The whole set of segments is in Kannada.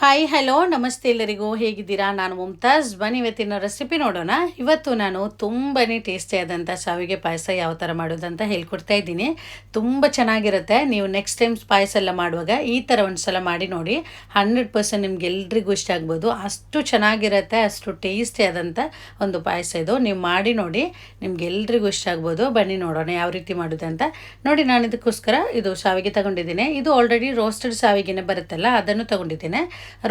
ಹಾಯ್ ಹಲೋ ನಮಸ್ತೆ ಎಲ್ಲರಿಗೂ. ಹೇಗಿದ್ದೀರಾ? ನಾನು ಮುಮ್ತಾಜ್ ಬನ್ನಿ ಇವತ್ತಿನ ರೆಸಿಪಿ ನೋಡೋಣ. ಇವತ್ತು ನಾನು ತುಂಬಾ ಟೇಸ್ಟಿಯಾದಂಥ ಶಾವಿಗೆ ಪಾಯಸ ಯಾವ ಥರ ಮಾಡೋದಂತ ಹೇಳ್ಕೊಡ್ತಾ ಇದ್ದೀನಿ. ತುಂಬ ಚೆನ್ನಾಗಿರುತ್ತೆ. ನೀವು ನೆಕ್ಸ್ಟ್ ಟೈಮ್ ಪಾಯಸ ಎಲ್ಲ ಮಾಡುವಾಗ ಈ ಥರ ಒಂದು ಸಲ ಮಾಡಿ ನೋಡಿ. ಹಂಡ್ರೆಡ್ ಪರ್ಸೆಂಟ್ ನಿಮ್ಗೆ ಎಲ್ರಿಗೂ ಇಷ್ಟ ಆಗ್ಬೋದು. ಅಷ್ಟು ಚೆನ್ನಾಗಿರುತ್ತೆ, ಅಷ್ಟು ಟೇಸ್ಟಿಯಾದಂಥ ಒಂದು ಪಾಯಸ ಇದು. ನೀವು ಮಾಡಿ ನೋಡಿ ನಿಮ್ಗೆ ಎಲ್ರಿಗೂ ಇಷ್ಟ ಆಗ್ಬೋದು. ಬನ್ನಿ ನೋಡೋಣ ಯಾವ ರೀತಿ ಮಾಡೋದಂತ. ನೋಡಿ ನಾನು ಇದಕ್ಕೋಸ್ಕರ ಇದು ಶಾವಿಗೆ ತಗೊಂಡಿದ್ದೀನಿ. ಇದು ಆಲ್ರೆಡಿ ರೋಸ್ಟೆಡ್ ಶಾವಿಗೆನೇ ಬರುತ್ತಲ್ಲ, ಅದನ್ನು ತಗೊಂಡಿದ್ದೇನೆ.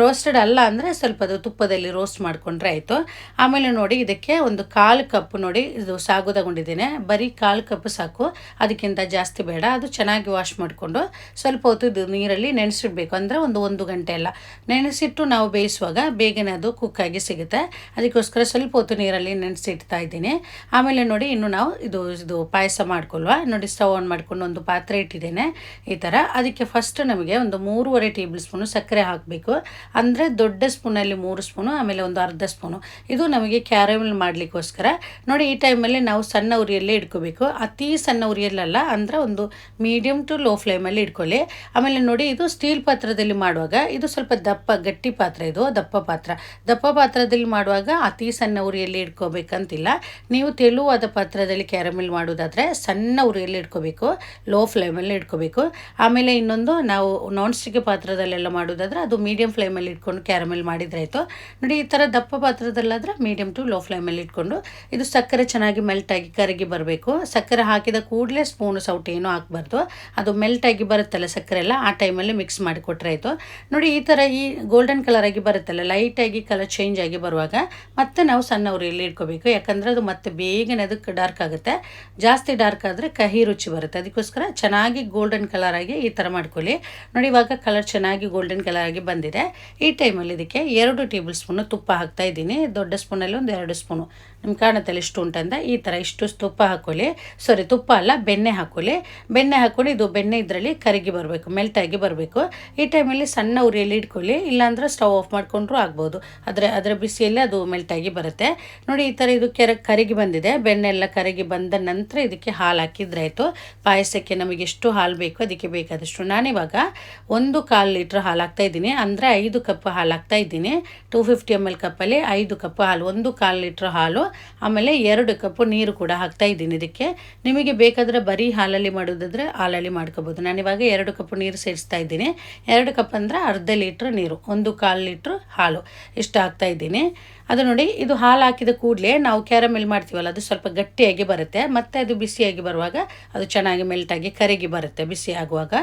ರೋಸ್ಟೆಡ್ ಅಲ್ಲ ಅಂದರೆ ಸ್ವಲ್ಪ ಅದು ತುಪ್ಪದಲ್ಲಿ ರೋಸ್ಟ್ ಮಾಡಿಕೊಂಡ್ರೆ ಆಯಿತು. ಆಮೇಲೆ ನೋಡಿ ಇದಕ್ಕೆ ಒಂದು ಕಾಲು ಕಪ್ ನೋಡಿ ಇದು ಸಾಗು ತಗೊಂಡಿದ್ದೇನೆ ಬರೀ ಕಾಲು ಕಪ್ ಸಾಕು. ಅದಕ್ಕಿಂತ ಜಾಸ್ತಿ ಬೇಡ. ಅದು ಚೆನ್ನಾಗಿ ವಾಶ್ ಮಾಡಿಕೊಂಡು ಸ್ವಲ್ಪ ಹೊತ್ತು ಇದು ನೀರಲ್ಲಿ ನೆನೆಸಿಡ್ಬೇಕು. ಅಂದರೆ ಒಂದು ಒಂದು ಗಂಟೆ ಎಲ್ಲ ನೆನೆಸಿಟ್ಟು ನಾವು ಬೇಯಿಸುವಾಗ ಬೇಗನೆ ಅದು ಕುಕ್ಕಾಗಿ ಸಿಗುತ್ತೆ. ಅದಕ್ಕೋಸ್ಕರ ಸ್ವಲ್ಪ ಹೊತ್ತು ನೀರಲ್ಲಿ ನೆನೆಸಿಡ್ತಾ ಇದ್ದೀನಿ. ಆಮೇಲೆ ನೋಡಿ ಇನ್ನು ನಾವು ಇದು ಇದು ಪಾಯಸ ಮಾಡ್ಕೊಲ್ವಾ ನೋಡಿ ಸ್ಟವ್ ಆನ್ ಮಾಡ್ಕೊಂಡು ಒಂದು ಪಾತ್ರೆ ಇಟ್ಟಿದ್ದೇನೆ ಈ ಥರ. ಅದಕ್ಕೆ ಫಸ್ಟ್ ನಮಗೆ ಒಂದು ಮೂರುವರೆ ಟೇಬಲ್ ಸ್ಪೂನು ಸಕ್ಕರೆ ಹಾಕಬೇಕು. ಅಂದರೆ ದೊಡ್ಡ ಸ್ಪೂನಲ್ಲಿ ಮೂರು ಸ್ಪೂನು, ಆಮೇಲೆ ಒಂದು ಅರ್ಧ ಸ್ಪೂನು. ಇದು ನಮಗೆ ಕ್ಯಾರಮೆಲ್ ಮಾಡಲಿಕ್ಕೋಸ್ಕರ. ನೋಡಿ, ಈ ಟೈಮಲ್ಲಿ ನಾವು ಸಣ್ಣ ಉರಿಯಲ್ಲೇ ಇಟ್ಕೋಬೇಕು. ಅತಿ ಸಣ್ಣ ಉರಿಯಲ್ಲಲ್ಲ, ಅಂದರೆ ಒಂದು ಮೀಡಿಯಮ್ ಟು ಲೋ ಫ್ಲೇಮಲ್ಲಿ ಇಟ್ಕೊಳ್ಳಿ. ಆಮೇಲೆ ನೋಡಿ, ಇದು ಸ್ಟೀಲ್ ಪಾತ್ರದಲ್ಲಿ ಮಾಡುವಾಗ, ಇದು ಸ್ವಲ್ಪ ದಪ್ಪ, ಗಟ್ಟಿ ಪಾತ್ರ ಇದು, ದಪ್ಪ ಪಾತ್ರ. ದಪ್ಪ ಪಾತ್ರದಲ್ಲಿ ಮಾಡುವಾಗ ಅತಿ ಸಣ್ಣ ಉರಿಯಲ್ಲಿ ಇಟ್ಕೋಬೇಕಂತಿಲ್ಲ. ನೀವು ತೆಳುವಾದ ಪಾತ್ರದಲ್ಲಿ ಕ್ಯಾರಮೆಲ್ ಮಾಡೋದಾದರೆ ಸಣ್ಣ ಉರಿಯಲ್ಲಿ ಇಟ್ಕೋಬೇಕು ಲೋ ಫ್ಲೇಮಲ್ಲಿ ಇಟ್ಕೋಬೇಕು. ಆಮೇಲೆ ಇನ್ನೊಂದು ನಾವು ನಾನ್ ಸ್ಟಿಕ್ ಪಾತ್ರದಲ್ಲೆಲ್ಲ ಮಾಡೋದಾದರೆ ಅದು ಮೀಡಿಯಂ ಫ್ಲೇಮಲ್ಲಿ ಇಟ್ಕೊಂಡು ಕ್ಯಾರಮೆಲ್ ಮಾಡಿದ್ರಾಯಿತು. ನೋಡಿ, ಈ ಥರ ದಪ್ಪ ಪಾತ್ರದಲ್ಲಾದರೆ ಮೀಡಿಯಮ್ ಟು ಲೋ ಫ್ಲೇಮಲ್ಲಿ ಇಟ್ಕೊಂಡು ಇದು ಸಕ್ಕರೆ ಚೆನ್ನಾಗಿ ಮೆಲ್ಟಾಗಿ ಕರಗಿ ಬರಬೇಕು. ಸಕ್ಕರೆ ಹಾಕಿದ ಕೂಡಲೇ ಸ್ಪೂನು ಸೌಟು ಏನೂ ಹಾಕ್ಬಾರ್ದು. ಅದು ಮೆಲ್ಟಾಗಿ ಬರುತ್ತಲ್ಲ ಸಕ್ಕರೆ ಎಲ್ಲ, ಆ ಟೈಮಲ್ಲಿ ಮಿಕ್ಸ್ ಮಾಡಿಕೊಟ್ರೆ ಆಯಿತು ನೋಡಿ, ಈ ಥರ ಈ ಗೋಲ್ಡನ್ ಕಲರಾಗಿ ಬರುತ್ತಲ್ಲ ಲೈಟಾಗಿ ಕಲರ್ ಚೇಂಜ್ ಆಗಿ ಬರುವಾಗ ಮತ್ತೆ ನಾವು ಸಣ್ಣ ಉರಿಯಲ್ಲಿ ಇಟ್ಕೋಬೇಕು. ಯಾಕಂದರೆ ಅದು ಮತ್ತೆ ಬೇಗನೆ ಅದಕ್ಕೆ ಡಾರ್ಕ್ ಆಗುತ್ತೆ. ಜಾಸ್ತಿ ಡಾರ್ಕ್ ಆದರೆ ಕಹಿ ರುಚಿ ಬರುತ್ತೆ. ಅದಕ್ಕೋಸ್ಕರ ಚೆನ್ನಾಗಿ ಗೋಲ್ಡನ್ ಕಲರ್ ಆಗಿ ಈ ಥರ ಮಾಡ್ಕೊಳ್ಳಿ. ನೋಡಿ, ಇವಾಗ ಕಲರ್ ಚೆನ್ನಾಗಿ ಗೋಲ್ಡನ್ ಕಲರ್ ಆಗಿ ಬಂದಿದೆ. ಈ ಟೈಮಲ್ಲಿ ಇದಕ್ಕೆ ಎರಡು ಟೇಬಲ್ ಸ್ಪೂನು ತುಪ್ಪ ಹಾಕ್ತಾ ಇದ್ದೀನಿ. ದೊಡ್ಡ ಸ್ಪೂನಲ್ಲಿ ಒಂದು ಎರಡು ಸ್ಪೂನು. ನಿಮ್ಗೆ ಕಾಣುತ್ತಲ್ಲ ಇಷ್ಟು ಉಂಟಂದ ಈ ಥರ ಇಷ್ಟು ತುಪ್ಪ ಹಾಕೊಳ್ಳಿ. ಸಾರಿ ತುಪ್ಪ ಅಲ್ಲ, ಬೆಣ್ಣೆ ಹಾಕೊಳ್ಳಿ. ಬೆಣ್ಣೆ ಹಾಕ್ಕೊಂಡು ಇದು ಬೆಣ್ಣೆ ಇದರಲ್ಲಿ ಕರಗಿ ಬರಬೇಕು ಮೆಲ್ಟಾಗಿ ಬರಬೇಕು. ಈ ಟೈಮಲ್ಲಿ ಸಣ್ಣ ಉರಿಯಲ್ಲಿ ಇಟ್ಕೊಳ್ಳಿ. ಇಲ್ಲಾಂದ್ರೆ ಸ್ಟವ್ ಆಫ್ ಮಾಡಿಕೊಂಡ್ರೂ ಆಗ್ಬೋದು. ಆದರೆ ಅದರ ಬಿಸಿಯಲ್ಲಿ ಅದು ಮೆಲ್ಟಾಗಿ ಬರುತ್ತೆ. ನೋಡಿ, ಈ ಥರ ಇದು ಕೆರ, ಕರಗಿ ಬಂದಿದೆ. ಬೆಣ್ಣೆ ಎಲ್ಲ ಕರಗಿ ಬಂದ ನಂತರ ಇದಕ್ಕೆ ಹಾಲು ಹಾಕಿದ್ರೆ ಆಯಿತು. ಪಾಯಸಕ್ಕೆ ನಮಗೆ ಎಷ್ಟು ಹಾಲು ಬೇಕು ಅದಕ್ಕೆ ಬೇಕಾದಷ್ಟು. ನಾನಿವಾಗ ಒಂದು ಕಾಲು ಲೀಟ್ರ್ ಹಾಲು ಹಾಕ್ತಾ ಇದ್ದೀನಿ. ಅಂದರೆ ಐದು ಕಪ್ ಹಾಲು ಹಾಕ್ತಾ ಇದ್ದೀನಿ. ಟೂ ಫಿಫ್ಟಿ ಎಂ ಎಲ್ ಕಪ್ಪಲ್ಲಿ ಐದು ಕಪ್ ಹಾಲು, ಒಂದು ಕಾಲು ಲೀಟ್ರ್ ಹಾಲು, ಆಮೇಲೆ ಎರಡು ಕಪ್ಪು ನೀರು ಕೂಡ ಹಾಕ್ತಾ ಇದ್ದೀನಿ ಇದಕ್ಕೆ. ನಿಮಗೆ ಬೇಕಾದರೆ ಬರೀ ಹಾಲಲ್ಲಿ ಮಾಡೋದಾದರೆ ಹಾಲಲ್ಲಿ ಮಾಡ್ಕೋಬೋದು. ನಾನಿವಾಗ ಎರಡು ಕಪ್ ನೀರು ಸೇರಿಸ್ತಾ ಇದ್ದೀನಿ. ಎರಡು ಕಪ್ ಅಂದರೆ ಅರ್ಧ ಲೀಟ್ರ್ ನೀರು, ಒಂದು ಕಾಲು ಲೀಟ್ರ್ ಹಾಲು ಇಷ್ಟು ಹಾಕ್ತಾ ಇದ್ದೀನಿ. ಅದು ನೋಡಿ, ಇದು ಹಾಲು ಹಾಕಿದ ಕೂಡಲೇ ನಾವು ಕ್ಯಾರಮೆಲ್ ಮಾಡ್ತೀವಲ್ಲ, ಅದು ಸ್ವಲ್ಪ ಗಟ್ಟಿಯಾಗಿ ಬರುತ್ತೆ. ಮತ್ತು ಅದು ಬಿಸಿಯಾಗಿ ಬರುವಾಗ ಅದು ಚೆನ್ನಾಗಿ ಮೆಲ್ಟಾಗಿ ಕರಗಿ ಬರುತ್ತೆ, ಬಿಸಿ ಆಗುವಾಗ.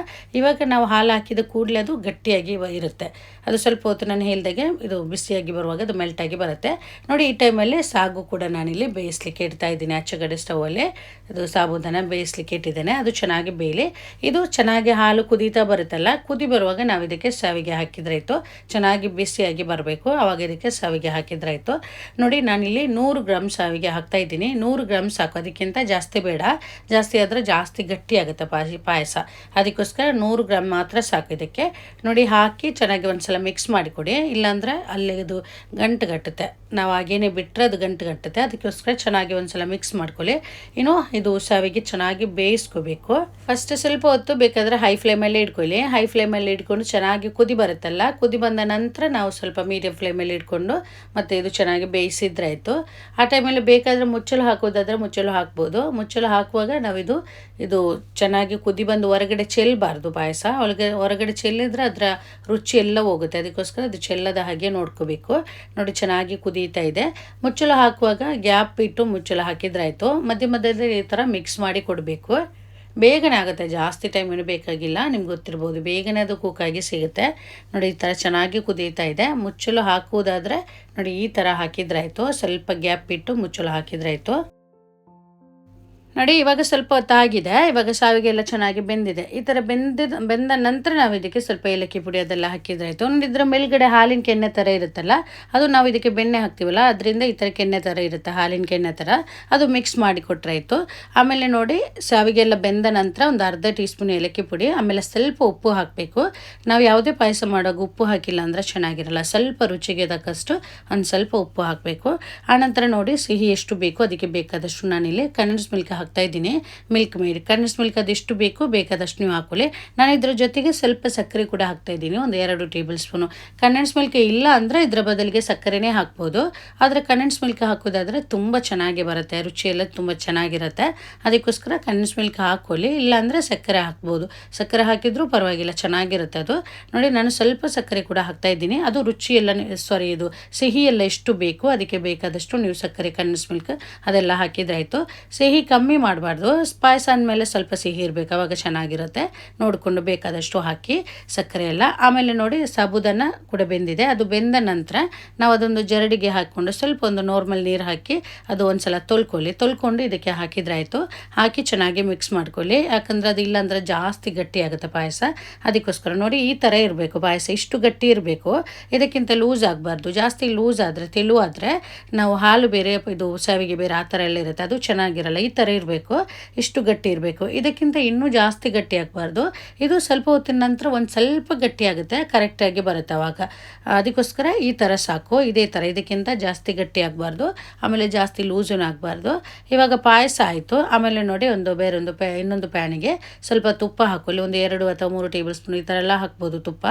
ಇವಾಗ ನಾವು ಹಾಲು ಹಾಕಿದ ಕೂಡಲೇ ಅದು ಗಟ್ಟಿಯಾಗಿ ಇರುತ್ತೆ. ಅದು ಸ್ವಲ್ಪ ಹೊತ್ತು ನಾನು ಹೇಳಿದಾಗೆ ಇದು ಬಿಸಿಯಾಗಿ ಬರುವಾಗ ಅದು ಮೆಲ್ಟಾಗಿ ಬರುತ್ತೆ. ನೋಡಿ, ಈ ಟೈಮಲ್ಲಿ ಸಾಗು ಕೂಡ ನಾನಿಲ್ಲಿ ಬೇಯಿಸ್ಲಿಕ್ಕೆ ಇಡ್ತಾ ಇದ್ದೀನಿ. ಆಚೆಗಡೆ ಸ್ಟವಲ್ಲಿ ಅದು ಸಾಬೂದನ್ನ ಬೇಯಿಸ್ಲಿಕ್ಕೆ ಇಟ್ಟಿದ್ದೇನೆ. ಅದು ಚೆನ್ನಾಗಿ ಬೇಯಲಿ. ಇದು ಚೆನ್ನಾಗಿ ಹಾಲು ಕುದೀತಾ ಬರುತ್ತಲ್ಲ, ಕುದಿ ಬರುವಾಗ ನಾವು ಇದಕ್ಕೆ ಸಾವಿಗೆ ಇತ್ತು ಚೆನ್ನಾಗಿ ಬಿಸಿಯಾಗಿ ಬರಬೇಕು. ಆವಾಗ ಇದಕ್ಕೆ ಸಾವಿಗೆ ಹಾಕಿದ್ರೆ ಆಯಿತು. ನೋಡಿ, ನಾನಿಲ್ಲಿ ನೂರು ಗ್ರಾಮ್ ಸಾವಿಗೆ ಹಾಕ್ತಾ ಇದ್ದೀನಿ. ನೂರು ಗ್ರಾಮ್ ಸಾಕು. ಅದಕ್ಕಿಂತ ಜಾಸ್ತಿ ಬೇಡ. ಜಾಸ್ತಿ ಆದರೆ ಜಾಸ್ತಿ ಗಟ್ಟಿ ಆಗುತ್ತೆ ಪಾಯಸ ಪಾಯಸ. ಅದಕ್ಕೋಸ್ಕರ ನೂರು ಗ್ರಾಮ್ ಮಾತ್ರ ಸಾಕು ಇದಕ್ಕೆ. ನೋಡಿ, ಹಾಕಿ ಚೆನ್ನಾಗಿ ಒಂದ್ಸಲ ಮಿಕ್ಸ್ ಮಾಡಿಕೊಡಿ. ಇಲ್ಲಾಂದರೆ ಅಲ್ಲಿ ಇದು ಗಂಟು ಗಟ್ಟುತ್ತೆ ನಾವು ಹಾಗೇನೆ ಬಿಟ್ಟರೆ ಅದು ಗಂಟು ಗಟ್ಟುತ್ತೆ ಅದಕ್ಕೋಸ್ಕರ ಚೆನ್ನಾಗಿ ಒಂದು ಸಲ ಮಿಕ್ಸ್ ಮಾಡ್ಕೊಳ್ಳಿ. ಇನ್ನು ಇದು ಸಾವಿಗೆ ಚೆನ್ನಾಗಿ ಬೇಯಿಸ್ಕೋಬೇಕು. ಫಸ್ಟ್ ಸ್ವಲ್ಪ ಹೊತ್ತು ಬೇಕಾದರೆ ಹೈ ಫ್ಲೇಮಲ್ಲಿ ಇಟ್ಕೊಳ್ಳಿ. ಹೈ ಫ್ಲೇಮಲ್ಲಿ ಇಟ್ಕೊಂಡು ಚೆನ್ನಾಗಿ ಕುದಿ ಬರುತ್ತಲ್ಲ, ಕುದಿ ಬಂದ ನಂತರ ನಾವು ಸ್ವಲ್ಪ ಮೀಡಿಯಂ ಫ್ಲೇಮಲ್ಲಿ ಇಟ್ಕೊಂಡು ಮತ್ತು ಇದು ಚೆನ್ನಾಗಿ ಬೇಯಿಸಿದ್ರೆ ಆಯಿತು ಆ ಟೈಮಲ್ಲಿ ಬೇಕಾದರೆ ಮುಚ್ಚಲು ಹಾಕೋದಾದರೆ ಮುಚ್ಚಲು ಹಾಕ್ಬೋದು. ಮುಚ್ಚಲು ಹಾಕುವಾಗ ನಾವಿದು ಇದು ಚೆನ್ನಾಗಿ ಕುದಿ ಬಂದು ಹೊರಗಡೆ ಚೆಲ್ಲಬಾರ್ದು ಪಾಯಸ. ಒಳಗೆ, ಹೊರಗಡೆ ಚೆಲ್ಲಿದ್ರೆ ಅದರ ರುಚಿ ಎಲ್ಲ ಹೋಗುತ್ತೆ. ಅದಕ್ಕೋಸ್ಕರ ಅದು ಚೆಲ್ಲದ ಹಾಗೆ ನೋಡ್ಕೋಬೇಕು. ನೋಡಿ ಚೆನ್ನಾಗಿ ಕುದೀತಾ ಇದೆ. ಮುಚ್ಚಲು ಹಾಕುವಾಗ ಗ್ಯಾಪ್ ಇಟ್ಟು ಮುಚ್ಚಲು ಹಾಕಿದ್ರಾಯಿತು. ಮಧ್ಯ ಮಧ್ಯದಲ್ಲಿ ಈ ಥರ ಮಿಕ್ಸ್ ಮಾಡಿ ಕೊಡಬೇಕು. ಬೇಗನೆ ಆಗುತ್ತೆ. ಜಾಸ್ತಿ ಟೈಮ್ ಏನು ಬೇಕಾಗಿಲ್ಲ ನಿಮ್ಗೆ ಗೊತ್ತಿರ್ಬೋದು. ಬೇಗನೆ ಅದು ಕುಕ್ಕಾಗಿ ಸಿಗುತ್ತೆ. ನೋಡಿ, ಈ ಥರ ಚೆನ್ನಾಗಿ ಕುದೀತಾ ಇದೆ. ಮುಚ್ಚಲು ಹಾಕುವುದಾದರೆ ನೋಡಿ, ಈ ಥರ ಹಾಕಿದ್ರಾಯಿತು. ಸ್ವಲ್ಪ ಗ್ಯಾಪ್ ಇಟ್ಟು ಮುಚ್ಚಲು ಹಾಕಿದ್ರೆ ಆಯಿತು ನೋಡಿ, ಇವಾಗ ಸ್ವಲ್ಪ ಹೊತ್ತಾಗಿದೆ. ಇವಾಗ ಸಾವಿಗೆ ಎಲ್ಲ ಚೆನ್ನಾಗಿ ಬೆಂದಿದೆ. ಈ ಥರ ಬೆಂದಿದ, ಬೆಂದ ನಂತರ ನಾವು ಇದಕ್ಕೆ ಸ್ವಲ್ಪ ಏಲಕ್ಕಿ ಪುಡಿ ಅದೆಲ್ಲ ಹಾಕಿದ್ರೆ ಆಯಿತು ಒಂದು ಇದರ ಮೇಲ್ಗಡೆ ಹಾಲಿನ ಕೆನ್ನೆ ಥರ ಇರುತ್ತಲ್ಲ, ಅದು ನಾವು ಇದಕ್ಕೆ ಬೆಣ್ಣೆ ಹಾಕ್ತೀವಲ್ಲ, ಅದರಿಂದ ಈ ಥರ ಕೆನ್ನೆ ಥರ ಇರುತ್ತೆ, ಹಾಲಿನ ಕೆನ್ನೆ ಥರ ಅದು ಮಿಕ್ಸ್ ಮಾಡಿ ಕೊಟ್ಟರೆ ಆಯಿತು ಆಮೇಲೆ ನೋಡಿ, ಸಾವಿಗೆಲ್ಲ ಬೆಂದ ನಂತರ ಒಂದು ಅರ್ಧ ಟೀ ಸ್ಪೂನ್ ಏಲಕ್ಕಿ ಪುಡಿ, ಆಮೇಲೆ ಸ್ವಲ್ಪ ಉಪ್ಪು ಹಾಕಬೇಕು. ನಾವು ಯಾವುದೇ ಪಾಯಸ ಮಾಡುವಾಗ ಉಪ್ಪು ಹಾಕಿಲ್ಲ ಅಂದರೆ ಚೆನ್ನಾಗಿರಲ್ಲ. ಸ್ವಲ್ಪ ರುಚಿಗೆ ತಕ್ಕಷ್ಟು ಒಂದು ಸ್ವಲ್ಪ ಉಪ್ಪು ಹಾಕಬೇಕು. ಆನಂತರ ನೋಡಿ, ಸಿಹಿ ಎಷ್ಟು ಬೇಕು ಅದಕ್ಕೆ ಬೇಕಾದಷ್ಟು ನಾನಿಲ್ಲಿ ಕನ್ನಡ ಮಿಲ್ಕ್ ಹಾಕ್ತಾಯಿದ್ದೀನಿ ಮಿಲ್ಕ್ ಮೇಡ್. ಕನ್ಸ್ ಮಿಲ್ಕ್ ಅದೆಷ್ಟು ಬೇಕು ಬೇಕಾದಷ್ಟು ನೀವು ಹಾಕೊಳ್ಳಿ. ನಾನು ಇದ್ರ ಜೊತೆಗೆ ಸ್ವಲ್ಪ ಸಕ್ಕರೆ ಕೂಡ ಹಾಕ್ತಾಯಿದ್ದೀನಿ ಒಂದು ಎರಡು ಟೇಬಲ್ ಸ್ಪೂನು ಕಂಡೆನ್ಸ್ ಮಿಲ್ಕ್ ಇಲ್ಲ ಅಂದರೆ ಇದರ ಬದಲಿಗೆ ಸಕ್ಕರೆನೇ ಹಾಕ್ಬೋದು. ಆದರೆ ಕಂಡೆನ್ಸ್ ಮಿಲ್ಕ್ ಹಾಕೋದಾದರೆ ತುಂಬ ಚೆನ್ನಾಗಿ ಬರುತ್ತೆ. ರುಚಿ ಎಲ್ಲ ತುಂಬ ಚೆನ್ನಾಗಿರುತ್ತೆ. ಅದಕ್ಕೋಸ್ಕರ ಕಂಡೆನ್ಸ್ ಮಿಲ್ಕ್ ಹಾಕ್ಕೊಳ್ಳಿ ಇಲ್ಲಾಂದರೆ ಸಕ್ಕರೆ ಹಾಕ್ಬೋದು. ಸಕ್ಕರೆ ಹಾಕಿದರೂ ಪರವಾಗಿಲ್ಲ, ಚೆನ್ನಾಗಿರುತ್ತೆ ಅದು. ನೋಡಿ, ನಾನು ಸ್ವಲ್ಪ ಸಕ್ಕರೆ ಕೂಡ ಹಾಕ್ತಾ ಇದ್ದೀನಿ. ಅದು ರುಚಿ ಎಲ್ಲ ಸಾರಿ ಇದು ಸಿಹಿ ಎಲ್ಲ ಎಷ್ಟು ಬೇಕು ಅದಕ್ಕೆ ಬೇಕಾದಷ್ಟು ನೀವು ಸಕ್ಕರೆ ಕಂಡೆನ್ಸ್ ಮಿಲ್ಕ್ ಅದೆಲ್ಲ ಹಾಕಿದ್ರಾಯಿತು ಸಿಹಿ ಕಮ್ಮಿ ಮಾಡಬಾರ್ದು. ಪಾಯಸ ಅಂದಮೇಲೆ ಸ್ವಲ್ಪ ಸಿಹಿ ಇರಬೇಕು, ಅವಾಗ ಚೆನ್ನಾಗಿರುತ್ತೆ. ನೋಡಿಕೊಂಡು ಬೇಕಾದಷ್ಟು ಹಾಕಿ ಸಕ್ಕರೆ ಎಲ್ಲ. ಆಮೇಲೆ ನೋಡಿ, ಸಾಬುದನ್ನ ಕೂಡ ಬೆಂದಿದೆ. ಅದು ಬೆಂದ ನಂತರ ನಾವು ಅದೊಂದು ಜರಡಿಗೆ ಹಾಕ್ಕೊಂಡು ಸ್ವಲ್ಪ ಒಂದು ನಾರ್ಮಲ್ ನೀರು ಹಾಕಿ ಅದು ಒಂದ್ಸಲ ತೊಳ್ಕೊಳ್ಳಿ. ತೊಳ್ಕೊಂಡು ಇದಕ್ಕೆ ಹಾಕಿದ್ರಾಯಿತು. ಹಾಕಿ ಚೆನ್ನಾಗಿ ಮಿಕ್ಸ್ ಮಾಡ್ಕೊಳ್ಳಿ. ಯಾಕಂದ್ರೆ ಅದು ಇಲ್ಲಾಂದ್ರೆ ಜಾಸ್ತಿ ಗಟ್ಟಿ ಆಗುತ್ತೆ ಪಾಯಸ. ಅದಕ್ಕೋಸ್ಕರ ನೋಡಿ, ಈ ಥರ ಇರಬೇಕು ಪಾಯಸ. ಇಷ್ಟು ಗಟ್ಟಿ ಇರಬೇಕು. ಇದಕ್ಕಿಂತ ಲೂಸ್ ಆಗಬಾರ್ದು. ಜಾಸ್ತಿ ಲೂಸ್ ಆದರೆ, ತೆಳು ಆದರೆ ನಾವು ಹಾಲು ಬೇರೆ, ಇದು ಸಾವಿಗೆ ಬೇರೆ ಆ ಥರ ಎಲ್ಲ ಇರುತ್ತೆ. ಅದು ಚೆನ್ನಾಗಿರಲ್ಲ. ಈ ಥರ ಇರಬೇಕು, ಇಷ್ಟು ಗಟ್ಟಿ ಇರಬೇಕು. ಇದಕ್ಕಿಂತ ಇನ್ನೂ ಜಾಸ್ತಿ ಗಟ್ಟಿ ಆಗಬಾರ್ದು. ಇದು ಸ್ವಲ್ಪ ಹೊತ್ತಿನ ನಂತರ ಒಂದು ಸ್ವಲ್ಪ ಗಟ್ಟಿ ಆಗುತ್ತೆ ಕರೆಕ್ಟಾಗಿ ಬರುತ್ತೆ ಅವಾಗ. ಅದಕ್ಕೋಸ್ಕರ ಈ ಥರ ಸಾಕು, ಇದೇ ಥರ ಇದಕ್ಕಿಂತ ಜಾಸ್ತಿ ಗಟ್ಟಿ ಆಗಬಾರ್ದು, ಆಮೇಲೆ ಜಾಸ್ತಿ ಲೂಸೂ ಆಗಬಾರ್ದು. ಇವಾಗ ಪಾಯಸ ಆಯಿತು, ಆಮೇಲೆ ನೋಡಿ ಒಂದು ಬೇರೊಂದು ಪ್ಯಾ ಇನ್ನೊಂದು ಪ್ಯಾನಿಗೆ ಸ್ವಲ್ಪ ತುಪ್ಪ ಹಾಕೊಳ್ಳಿ ಒಂದು ಎರಡು ಅಥವಾ ಮೂರು ಟೇಬಲ್ ಸ್ಪೂನ್ ಈ ಥರ ಎಲ್ಲ ಹಾಕ್ಬೋದು ತುಪ್ಪ.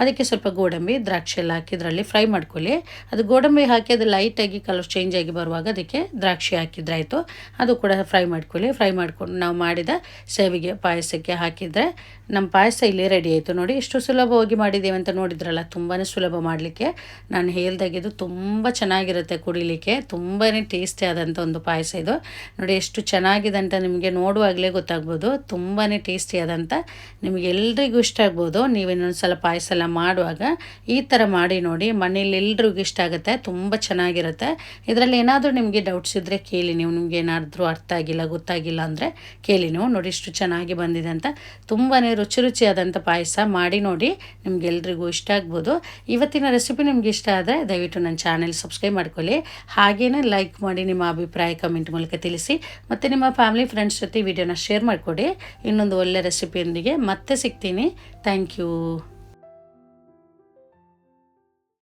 ಅದಕ್ಕೆ ಸ್ವಲ್ಪ ಗೋಡಂಬಿ, ದ್ರಾಕ್ಷಿ ಎಲ್ಲ ಹಾಕಿದ್ರಲ್ಲಿ ಫ್ರೈ ಮಾಡ್ಕೊಳ್ಳಿ. ಅದು ಗೋಡಂಬಿ ಹಾಕಿ ಅದು ಲೈಟಾಗಿ ಕಲರ್ ಚೇಂಜ್ ಆಗಿ ಬರುವಾಗ ಅದಕ್ಕೆ ದ್ರಾಕ್ಷಿ ಹಾಕಿದ್ರಾಯಿತು ಅದು ಕೂಡ ಫ್ರೈ ಮಾಡ್ಕೊಳ್ಳಿ, ಫ್ರೈ ಮಾಡ್ಕೊಂಡು ನಾವು ಮಾಡಿದ ಸೇವಿಗೆ ಪಾಯಸಕ್ಕೆ ಹಾಕಿದರೆ ನಮ್ಮ ಪಾಯಸ ಇಲ್ಲಿ ರೆಡಿ ಆಯಿತು. ನೋಡಿ ಎಷ್ಟು ಸುಲಭವಾಗಿ ಮಾಡಿದ್ದೀವಿ ಅಂತ ನೋಡಿದ್ರಲ್ಲ ತುಂಬಾ ಸುಲಭ ಮಾಡಲಿಕ್ಕೆ. ನಾನು ಹೇಳ್ದಾಗಿದ್ದು ತುಂಬ ಚೆನ್ನಾಗಿರುತ್ತೆ ಕುಡಿಲಿಕ್ಕೆ ತುಂಬಾ ಟೇಸ್ಟಿ ಆದಂಥ ಒಂದು ಪಾಯಸ ಇದು. ನೋಡಿ ಎಷ್ಟು ಚೆನ್ನಾಗಿದೆ ಅಂತ ನಿಮಗೆ ನೋಡುವಾಗಲೇ ಗೊತ್ತಾಗ್ಬೋದು. ತುಂಬಾ ಟೇಸ್ಟಿ ಆದಂಥ ನಿಮಗೆ ಎಲ್ರಿಗೂ ಇಷ್ಟ ಆಗ್ಬೋದು. ನೀವು ಇನ್ನೊಂದು ಸಲ ಪಾಯಸ ಎಲ್ಲ ಮಾಡುವಾಗ ಈ ಥರ ಮಾಡಿ ನೋಡಿ, ಮನೇಲಿ ಎಲ್ರಿಗೂ ಇಷ್ಟ ಆಗುತ್ತೆ, ತುಂಬ ಚೆನ್ನಾಗಿರುತ್ತೆ. ಇದರಲ್ಲಿ ಏನಾದರೂ ನಿಮಗೆ ಡೌಟ್ಸ್ ಇದ್ದರೆ ಕೇಳಿ, ನೀವು ನಿಮ್ಗೆ ಏನಾದರೂ ಅರ್ಥ ಆಗಿಲ್ಲ ಗೊತ್ತಾಗಿಲ್ಲ ಅಂದರೆ ಕೇಳಿ ನೀವು. ನೋಡಿ ಇಷ್ಟು ಚೆನ್ನಾಗಿ ಬಂದಿದೆ ಅಂತ. ತುಂಬಾ ರುಚಿ ರುಚಿಯಾದಂಥ ಪಾಯಸ ಮಾಡಿ ನೋಡಿ. ನಿಮಗೆಲ್ರಿಗೂ ಇಷ್ಟ ಆಗ್ಬೋದು. ಇವತ್ತಿನ ರೆಸಿಪಿ ನಿಮ್ಗೆ ಇಷ್ಟ ಆದರೆ ದಯವಿಟ್ಟು ನನ್ನ ಚಾನೆಲ್ ಸಬ್ಸ್ಕ್ರೈಬ್ ಮಾಡ್ಕೊಳ್ಳಿ. ಹಾಗೇನೇ ಲೈಕ್ ಮಾಡಿ ನಿಮ್ಮ ಅಭಿಪ್ರಾಯ ಕಮೆಂಟ್ ಮೂಲಕ ತಿಳಿಸಿ. ಮತ್ತು ನಿಮ್ಮ ಫ್ಯಾಮಿಲಿ ಫ್ರೆಂಡ್ಸ್ ಜೊತೆ ವಿಡಿಯೋನ ಶೇರ್ ಮಾಡಿಕೊಡಿ. ಇನ್ನೊಂದು ಒಳ್ಳೆ ರೆಸಿಪಿಯೊಂದಿಗೆ ಮತ್ತೆ ಸಿಗ್ತೀನಿ. Thank you